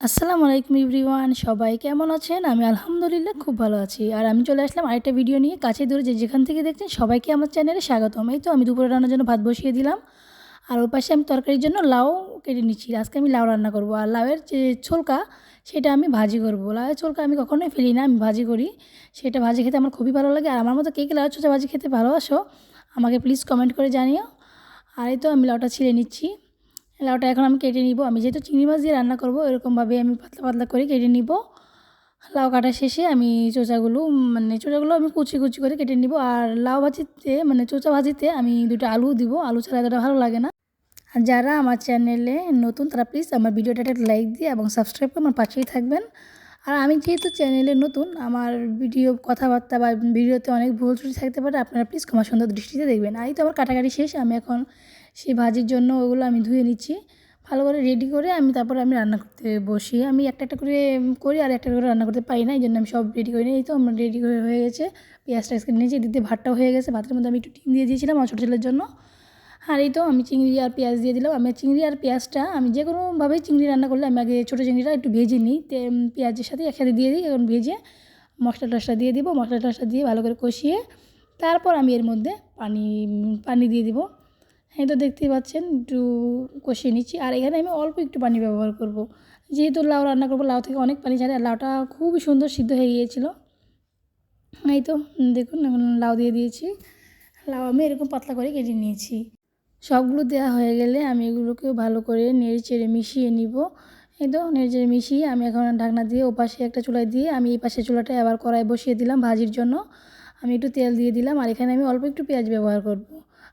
আসসালামু আলাইকুম এভরিওয়ান, সবাই কেমন আছেন? আমি আলহামদুলিল্লাহ খুব ভালো আছি। আর আমি চলে আসলাম আরেকটা ভিডিও নিয়ে কাছে দূরে যে যেখান থেকে দেখছেন সবাইকে আমার চ্যানেলে স্বাগতম। এই তো আমি দুপুরে রান্নার জন্য ভাত বসিয়ে দিলাম। আর ওর পাশে আমি তরকারির জন্য লাউ কেটে নিচ্ছি। আজকে আমি লাউ রান্না করব। আর লাউয়ের যে ছোলকা, সেটা আমি ভাজি করব। লাউয়ের ছোলকা আমি কখনোই ফেলি না, আমি ভাজি করি। সেটা ভাজি খেতে আমার খুবই ভালো লাগে। আর আমার মতো কে কে লাউয়ের চোচা ভাজি খেতে ভালোবাসো, আমাকে প্লিজ কমেন্ট করে জানিও। আর এই তো আমি লাউটা ছিঁড়ে নিচ্ছি। লাউটা এখন আমি কেটে নিব। আমি যেহেতু চিংড়ি মাছ দিয়ে রান্না করব, এরকমভাবে আমি পাতলা পাতলা করে কেটে নিব। লাউ কাটা শেষে আমি চোচাগুলো মানে চোচাগুলো আমি কুচি কুচি করে কেটে নিব। আর লাউ ভাজিতে মানে চোচা ভাজিতে আমি দুটো আলু দিব। আলু ছাড়া এতটা ভালো লাগে না। আর যারা আমার চ্যানেলে নতুন, তারা প্লিজ আমার ভিডিওটা একটা লাইক দিয়ে এবং সাবস্ক্রাইব করে আমার পাশেই থাকবেন। আর আমি যেহেতু চ্যানেলে নতুন, আমার ভিডিও কথাবার্তা বা ভিডিওতে অনেক ভুল ত্রুটি থাকতে পারে, আপনারা প্লিজ ক্ষমা সুন্দর দৃষ্টিতে দেখবেন। আর এই তো আমার কাটাকাটি শেষ, আমি এখন সেই ভাজির জন্য ওগুলো আমি ধুয়ে নিচ্ছি, ভালো করে রেডি করে আমি তারপরে আমি রান্না করতে বসি। আমি একটা একটা করে করি আর একটা করে রান্না করতে পারি না এই জন্য আমি সব রেডি করি এই তো আমার রেডি করে হয়ে গেছে, পেঁয়াজটা নিয়েছি দিয়ে ভাতটাও হয়ে গেছে, ভাতের মধ্যে আমি একটু টিন দিয়ে দিয়েছিলাম আমার ছোটো ছেলের জন্য। আর এই তো আমি চিংড়ি আর পেঁয়াজ দিয়ে দিলাম। আমি চিংড়ি আর পেঁয়াজটা আমি যে কোনোভাবেই চিংড়ি রান্না করলে আমি আগে ছোটো চিংড়িটা একটু ভেজে নিই। তে পেঁয়াজের সাথে একসাথে দিয়ে দিই, এখন ভেজে মশলা টশলা দিয়ে দিব। মশলা টশলা দিয়ে ভালো করে কষিয়ে তারপর আমি এর মধ্যে পানি পানি দিয়ে দিব। এই তো দেখতেই পাচ্ছেন, একটু কষিয়ে নিচ্ছি। আর এখানে আমি অল্প একটু পানি ব্যবহার করব। যেহেতু লাউ রান্না করব, লাউ থেকে অনেক পানি ছাড়ে। লাউটা খুবই সুন্দর সিদ্ধ হয়ে গিয়েছিল। এই তো দেখুন, এখন লাউ দিয়ে দিয়েছি। লাউ আমি এরকম পাতলা করে কেটে নিয়েছি। সবগুলো দেওয়া হয়ে গেলে আমি এগুলোকেও ভালো করে নেড়ে চেড়ে মিশিয়ে নিব। এই তো নেড়ে চেড়ে মিশিয়ে আমি এখন ঢাকনা দিয়ে ওপাশে একটা চুলায় দিয়ে আমি এই পাশে চুলাটা আবার কড়াই বসিয়ে দিলাম ভাজির জন্য। আমি একটু তেল দিয়ে দিলাম আর এখানে আমি অল্প একটু পেঁয়াজ ব্যবহার করব।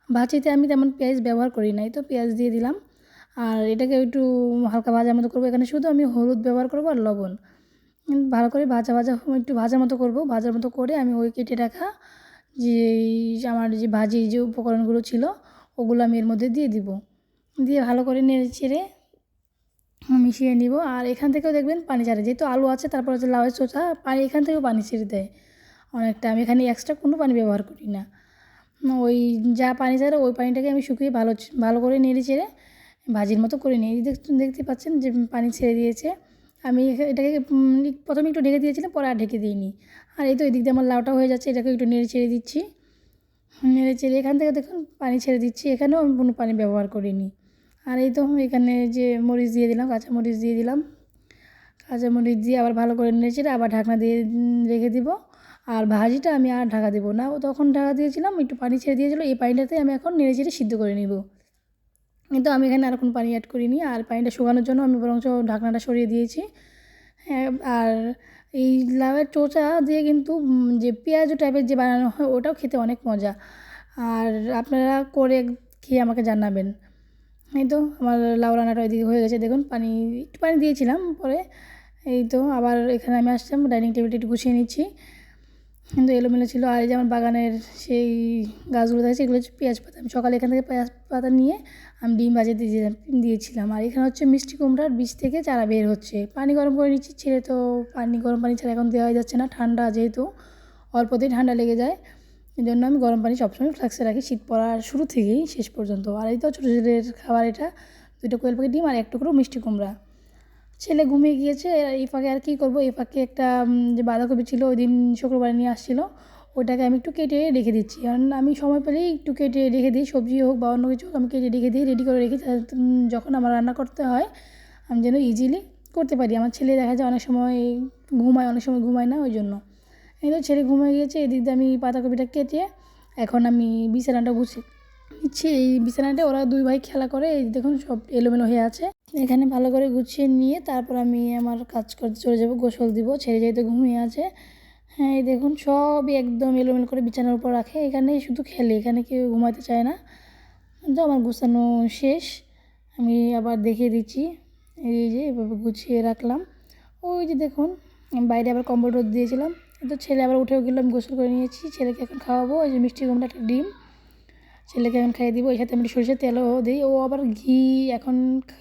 ভাজিতে আমি তেমন পেঁয়াজ ব্যবহার করি নাই তো পেঁয়াজ দিয়ে দিলাম। আর এটাকে একটু হালকা ভাজার মতো করব, এখানে শুধু আমি হলুদ ব্যবহার করব আর লবণ। ভালো করে ভাজা ভাজা একটু ভাজার মতো করব, ভাজার মতো করে আমি ওই কেটে রাখা যে আমার যে ভাজি যে উপকরণগুলো ছিল ওগুলো আমি এর মধ্যে দিয়ে দিব। দিয়ে ভালো করে নেড়ে চেড়ে মিশিয়ে নিব। আর এখান থেকেও দেখবেন পানি ছাড়ে। যেহেতু আলু আছে, তারপর হচ্ছে লাউয়ের চোচা পানি এখান থেকেও পানি ছেড়ে দেয়। অনেকটা আমি এখানে এক্সট্রা কোনো পানি ব্যবহার করি না। ওই যা পানি ছাড়ে, ওই পানিটাকে আমি শুকিয়ে ভালো ভালো করে নেড়ে চেড়ে ভাজির মতো করে নিই। দেখতে পাচ্ছেন যে পানি ছেড়ে দিয়েছে। আমি এটাকে প্রথমে একটু ঢেকে দিয়েছিলাম, পরে আর ঢেকে দিইনি। আর এই তো এদিক দিয়ে আমার লাউটা হয়ে যাচ্ছে এটাকে একটু নেড়ে ছেড়ে দিচ্ছি। নেড়ে চেড়ে এখান থেকে দেখুন পানি ছেড়ে দিচ্ছি। এখানেও আমি কোনো পানি ব্যবহার করিনি। আর এই তো এখানে যে মরিচ দিয়ে দিলাম, কাঁচা মরিচ দিয়ে দিলাম। কাঁচা মরিচ দিয়ে আবার ভালো করে নেড়ে চেড়ে আবার ঢাকনা দিয়ে রেখে দিব। আর ভাজিটা আমি আর ঢাকা দেবো না। ও তখন ঢাকা দিয়েছিলাম, একটু পানি ছেড়ে দিয়েছিলো। এই পানিটাতে আমি এখন নেড়ে চেড়ে সিদ্ধ করে নিব। কিন্তু আমি এখানে আর কোনো পানি অ্যাড করিনি। আর পানিটা শুকানোর জন্য আমি বরঞ্চ ঢাকনাটা সরিয়ে দিয়েছি। হ্যাঁ আর এই লাউয়ের চোচা দিয়ে কিন্তু যে পেঁয়াজ টাইপের যে বানানো হয়, ওটাও খেতে অনেক মজা। আর আপনারা করে খেয়ে আমাকে জানাবেন। এই তো আমার লাউ রান্নাটা ওইদিকে হয়ে গেছে। দেখুন, পানি, একটু পানি দিয়েছিলাম, পরে এই তো আবার এখানে আমি আসছিলাম ডাইনিং টেবিলটা একটু গুছিয়ে নিচ্ছি। কিন্তু এলোমেলো ছিল। আর এই যে আমার বাগানের সেই গাছগুলো দেখছি এগুলো হচ্ছে পেঁয়াজ পাতা। আমি সকালে এখান থেকে পেঁয়াজ পাতা নিয়ে আমি ডিম বাজে দিয়ে দিয়েছিলাম। আর এখানে হচ্ছে মিষ্টি কুমড়ার বীজ থেকে চারা বের হচ্ছে। পানি গরম করে নিচ্ছি ছেলে তো পানি, গরম পানি ছাড়া এখন দেওয়া যাচ্ছে না। ঠান্ডা যেহেতু অল্পতেই ঠান্ডা লেগে যায়। এই জন্য আমি গরম পানি সবসময় ফ্লাক্সে রাখি, শীত পড়ার শুরু থেকেই শেষ পর্যন্ত। আর এই তো ছোটো ছেলের খাবার এটা। দুটো কোয়েল পাখি ডিম আর এক টুকরো মিষ্টি কুমড়া। ছেলে ঘুমিয়ে গিয়েছে এই ফাঁকে আর কী করব? এই ফাঁকে একটা যে বাঁধাকপি ছিল ওই দিন শুক্রবার নিয়ে আসছিল। ওটাকে আমি একটু কেটে রেখে দিচ্ছি। কারণ আমি সময় পেলেই একটু কেটে রেখে দিই, সবজি হোক বা অন্য কিছু আমি কেটে রেখে দিই রেডি করে রেখে যখন আমার রান্না করতে হয়, আমি যেন ইজিলি করতে পারি। আমার ছেলে দেখা যায় অনেক সময় ঘুমায়, অনেক সময় ঘুমায় না, ওই জন্য। এই তো ছেলে ঘুমিয়ে গিয়েছে, এদিক দিয়ে আমি পাতাকপিটা কেটে এখন আমি বিছানাটা গুছি নিচ্ছি। এই বিছানাটা ওরা দুই ভাই খেলা করে, এই দেখুন সব এলোমেলো হয়ে আছে। এখানে ভালো করে গুছিয়ে নিয়ে তারপর আমি আমার কাজ করতে চলে যাব, গোসল দিব ছেলে যেহেতু ঘুমিয়ে আছে। হ্যাঁ এই দেখুন, সবই একদম এলোমেলো করে বিছানার উপর রাখে এখানে শুধু খেলে, এখানে কেউ ঘুমাতে চায় না। তো আমার গুছানো শেষ, আমি আবার দেখিয়ে দিচ্ছি, এই যে এভাবে গুছিয়ে রাখলাম। ওই যে দেখুন, বাইরে আবার কম্বল রোদ দিয়েছিলাম, তো ছেলে আবার উঠেও গেলাম, গোসল করে নিয়েছি, ছেলেকে এখন খাওয়াবো ওই যে মিষ্টি কুমড়া একটা ডিম। ছেলেকে এখন খাইয়ে দিব, এর সাথে আমি সরিষার তেলও দিই। ও আবার ঘি এখন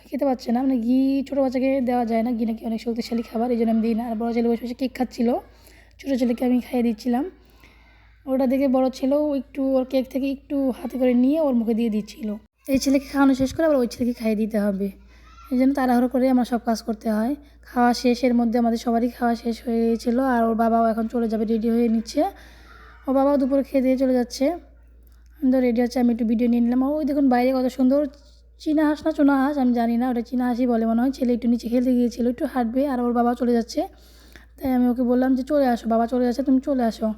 খেতে পারছে না মানে ঘি ছোটো বাচ্চাকে দেওয়া যায় না, ঘি নাকি অনেক শক্তিশালী খাবার, এই জন্য আমি দিই না। আর বড়ো ছেলে বসে বসে কেক খাচ্ছিল, ছোটো ছেলেকে আমি খাইয়ে দিচ্ছিলাম। ওটা দেখে বড় ছেলেও একটু, ওর কেক থেকে একটু হাতে করে নিয়ে ওর মুখে দিয়ে দিচ্ছিল। এই ছেলেকে খাওয়ানো শেষ করে আবার ওই ছেলেকে খাইয়ে দিতে হবে। এই জন্য তাড়াহুড়ো করে আমার সব কাজ করতে হয়। খাওয়া শেষের মধ্যে আমাদের সবারই খাওয়া শেষ হয়ে গিয়েছিল, আর ওর বাবাও এখন চলে যাবে, রেডি হয়ে নিচ্ছে। ওর বাবাও দুপুরে খেয়ে দিয়ে চলে যাচ্ছে। তো রেডি হচ্ছে, আমি একটু ভিডিও নিয়ে নিলাম। ওই দেখুন বাইরে কত সুন্দর চীনা হাঁস না চুনা হাঁস, আমি জানি না, ওটা চীনা হাঁসই বলে মনে হয়। ছেলে একটু নিচে খেলতে গিয়েছিল, একটু হাঁটবে, আর ওর বাবা চলে যাচ্ছে। তাই আমি ওকে বললাম যে, চলে আসো, বাবা চলে যাচ্ছে, তুমি চলে আসো।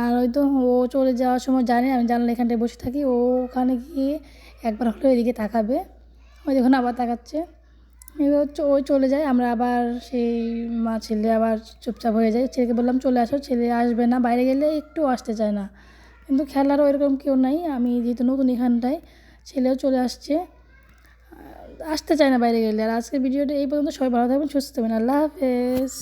আর ওই তো ও চলে যাওয়ার সময় জানে আমি জানলা এখানটায় বসে থাকি, ও ওখানে গিয়ে একবার হলে ওইদিকে তাকাবে। ওই দেখুন আবার তাকাচ্ছে। এবার ওই চলে যায়, আমরা আবার সেই মা ছেলে আবার চুপচাপ হয়ে যায়। ছেলেকে বললাম, চলে আসো, ছেলে আসবে না, বাইরে গেলে একটু আসতে চায় না। কিন্তু খেলারও এরকম কেউ নাই। আমি যেহেতু নতুন এখানটায়, ছেলেও চলে আসছে। আসতে চায় না বাইরে গেলে। আর আজকের ভিডিওটা এই পর্যন্ত। সবাই ভালো থাকবেন, সুস্থ থাকবেন। আল্লাহ হাফেজ।